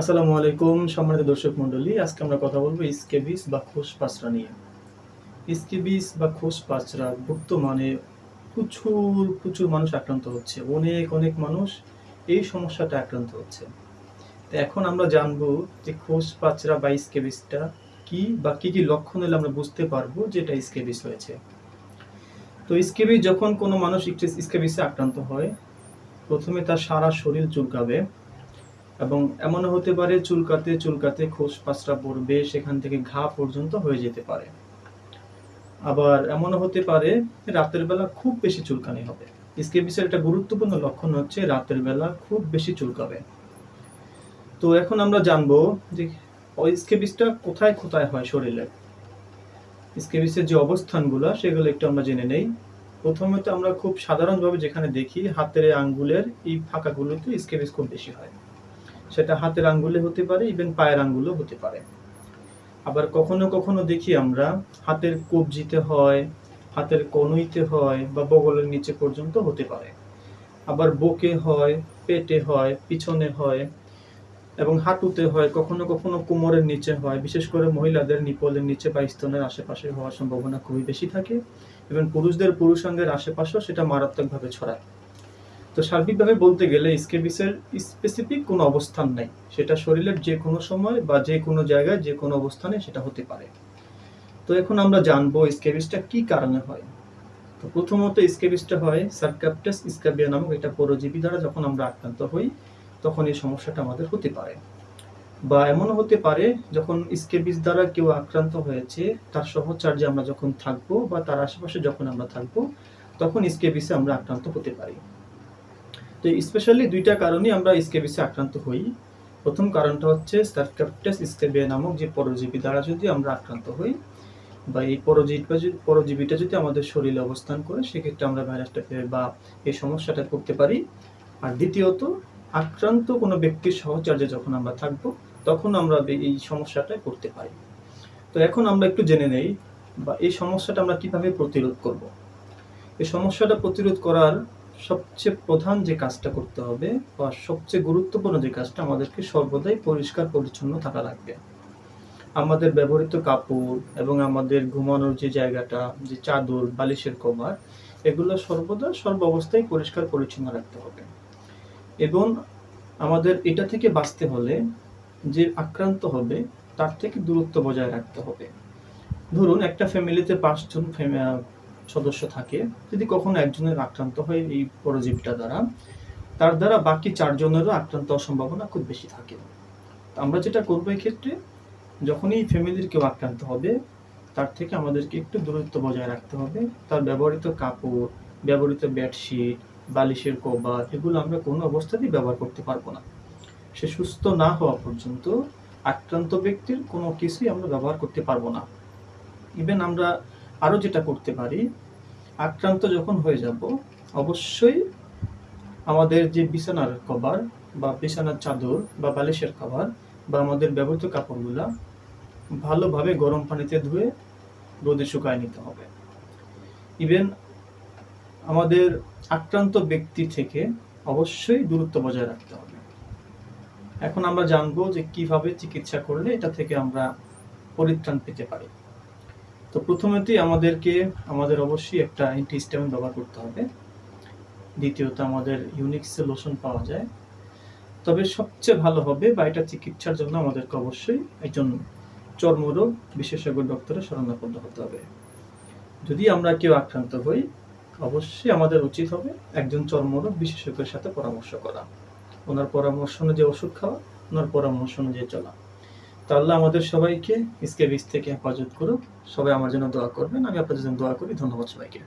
আসসালামু আলাইকুম, সম্মানিত দর্শক মণ্ডলী। আজকে আমরা কথা বলব স্কেবিস বা খোস পাঁচরা নিয়ে। স্কেবিস বা খোস পাঁচরা বর্তমানে প্রচুর প্রচুর মানুষ আক্রান্ত হচ্ছে। অনেক অনেক মানুষ এই সমস্যাটা আক্রান্ত হচ্ছে। তো এখন আমরা জানব যে খোস পাঁচরা বা স্কেবিসটা কি বা কি কি লক্ষণ হলে আমরা বুঝতে পারব যে এটা স্কেবিস হয়েছে। তো স্কেবিস যখন কোনো মানুষ স্কেবিসে আক্রান্ত হয়, প্রথমে তার সারা শরীর চুলকাবে। এবং এমনও হতে পারে চুলকাতে চুলকাতে খোস পাঁচরা পড়বে, সেখান থেকে ঘা পর্যন্ত হয়ে যেতে পারে। আবার এমনও হতে পারে রাতের বেলা খুব বেশি চুলকানি হবে। স্কেবিসের একটা গুরুত্বপূর্ণ লক্ষণ হচ্ছে রাতের বেলা খুব বেশি চুলকাবে। তো এখন আমরা জানব যে স্কেবিসটা কোথায় কোথায় হয় শরীরে। স্কেবিসের যে অবস্থানগুলো, সেগুলো একটু আমরা জেনে নেই। প্রথমে তো আমরা খুব সাধারণভাবে যেখানে দেখি, হাতের আঙ্গুলের এই ফাঁকাগুলোতে স্কেবিস খুব বেশি হয়। সেটা হাতের আঙ্গুলে হতে পারে ইভেন পায়ের আঙ্গুলও হতে পারে। আবার কখনো কখনো দেখি আমরা, হাতের কবজিতে হয়, হাতের কনুইতে হয় বা বগলের নিচে পর্যন্ত হতে পারে। আবার বুকে হয়, পেটে হয়, পিছনে হয় এবং হাঁটুতে হয়, কখনো কখনো কোমরের নিচে হয়। বিশেষ করে মহিলাদের নিপলের নিচে বা স্তনের আশেপাশে হওয়ার সম্ভাবনা খুবই বেশি থাকে। এবং পুরুষদের পুরুষাঙ্গের আশেপাশেও সেটা মারাত্মকভাবে ছড়ায়। তো সার্বিকভাবে বলতে গেলে স্কেবিসের স্পেসিফিক কোনো অবস্থান নাই। সেটা শরীরের যে কোনো সময় বা যে কোনো জায়গায় যে কোনো অবস্থানে সেটা হতে পারে। তো এখন আমরা জানব স্কেবিসটা কি কারণে হয়। তো প্রথমত স্কেবিসটা হয় সার্কাপটাস স্কাবিয়া নামক এটা পরজীবী দ্বারা যখন আমরা আক্রান্ত হই, তখন এই সমস্যাটা আমাদের হতে পারে। বা এমনও হতে পারে যখন স্কেবিস দ্বারা কেউ আক্রান্ত হয়েছে, তার সহচার্যে আমরা যখন থাকব বা তার আশেপাশে যখন আমরা থাকব, তখন স্কেবিসে আমরা আক্রান্ত হতে পারি। তো স্পেশালি দুইটা কারণে আমরা স্কেবিসে আক্রান্ত হই। প্রথম কারণটা হচ্ছে সার্কাপটাস স্কেবিয়া নামক যে পরজীবী দ্বারা যদি আমরা আক্রান্ত হই বা এই পরজীবীটা যদি পরজীবীটা যদি আমাদের শরীরে অবস্থান করে, সেক্ষেত্রে আমরা ভাইরাসটাকে বা এই সমস্যাটা করতে পারি। আর দ্বিতীয়ত, আক্রান্ত কোনো ব্যক্তির সহচার্যে যখন আমরা থাকব, তখন আমরা এই সমস্যাটা করতে পারি। তো এখন আমরা একটু জেনে নেই বা এই সমস্যাটা আমরা কীভাবে প্রতিরোধ করব। এই সমস্যাটা প্রতিরোধ করার সবচেয়ে প্রধান যে কাজটা করতে হবে বা সবচেয়ে গুরুত্বপূর্ণ যে কাজটা আমাদেরকে সর্বদাই পরিষ্কার পরিচ্ছন্ন থাকা লাগবে। আমাদের ব্যবহৃত কাপড় এবং আমাদের ঘুমানোর যে জায়গাটা, যে চাদর, বালিশের কভার, এগুলো সর্বদা সর্ব অবস্থায় পরিষ্কার পরিচ্ছন্ন রাখতে হবে। এবং আমাদের এটা থেকে বাঁচতে হলে যে আক্রান্ত হবে, তার থেকে দূরত্ব বজায় রাখতে হবে। ধরুন একটা ফ্যামিলিতে পাঁচজন সদস্য থাকে। যদি কখনো একজনের আক্রান্ত হয় এই পরজীবটা দ্বারা, তার দ্বারা বাকি চারজনেরও আক্রান্ত হওয়ার সম্ভাবনা খুব বেশি থাকে। আমরা যেটা করব ক্ষেত্রে যখনই ফ্যামিলির কেউ আক্রান্ত হবে, তার থেকে আমাদেরকে একটু দূরত্ব বজায় রাখতে হবে। তার ব্যবহৃত কাপড়, ব্যবহৃত বেডশিট, বালিশের কভার, এগুলো আমরা কোনো অবস্থাতেই ব্যবহার করতে পারব না। সে সুস্থ না হওয়া পর্যন্ত আক্রান্ত ব্যক্তির কোনো কিছুই আমরা ব্যবহার করতে পারব না। ইভেন আমরা আরও যেটা করতে পারি, আক্রান্ত যখন হয়ে যাব, অবশ্যই আমাদের যে বিছানার কভার বা বিছানার চাদর বা বালিশের কভার বা আমাদের ব্যবহৃত কাপড়গুলা ভালোভাবে গরম পানিতে ধুয়ে রোদে শুকায় নিতে হবে। ইভেন আমাদের আক্রান্ত ব্যক্তি থেকে অবশ্যই দূরত্ব বজায় রাখতে হবে। এখন আমরা জানব যে কীভাবে চিকিৎসা করলে এটা থেকে আমরা পরিত্রাণ পেতে পারি। তো প্রথমেতেই আমাদেরকে, আমাদের অবশ্যই একটা অ্যান্টিহিস্টামিন ব্যবহার করতে হবে। দ্বিতীয়ত আমাদের ইউনিক্সে লোশন পাওয়া যায়। তবে সবচেয়ে ভালো হবে বা এটা চিকিৎসার জন্য আমাদেরকে অবশ্যই একজন চর্মরোগ বিশেষজ্ঞ ডক্টরের শরণাপন্ন হতে হবে। যদি আমরা কেউ আক্রান্ত হই, অবশ্যই আমাদের উচিত হবে একজন চর্মরোগ বিশেষজ্ঞের সাথে পরামর্শ করা। ওনার পরামর্শ অনুযায়ী ওষুধ খাওয়া, ওনার পরামর্শ অনুযায়ী চলা। তাহলে আমাদের সবাইকে স্কেবিস থেকে হেফাজত করুক। সবাই আমার জন্য দোয়া করবেন, আমি আপনাদের জন্য দোয়া করি। ধন্যবাদ সবাইকে।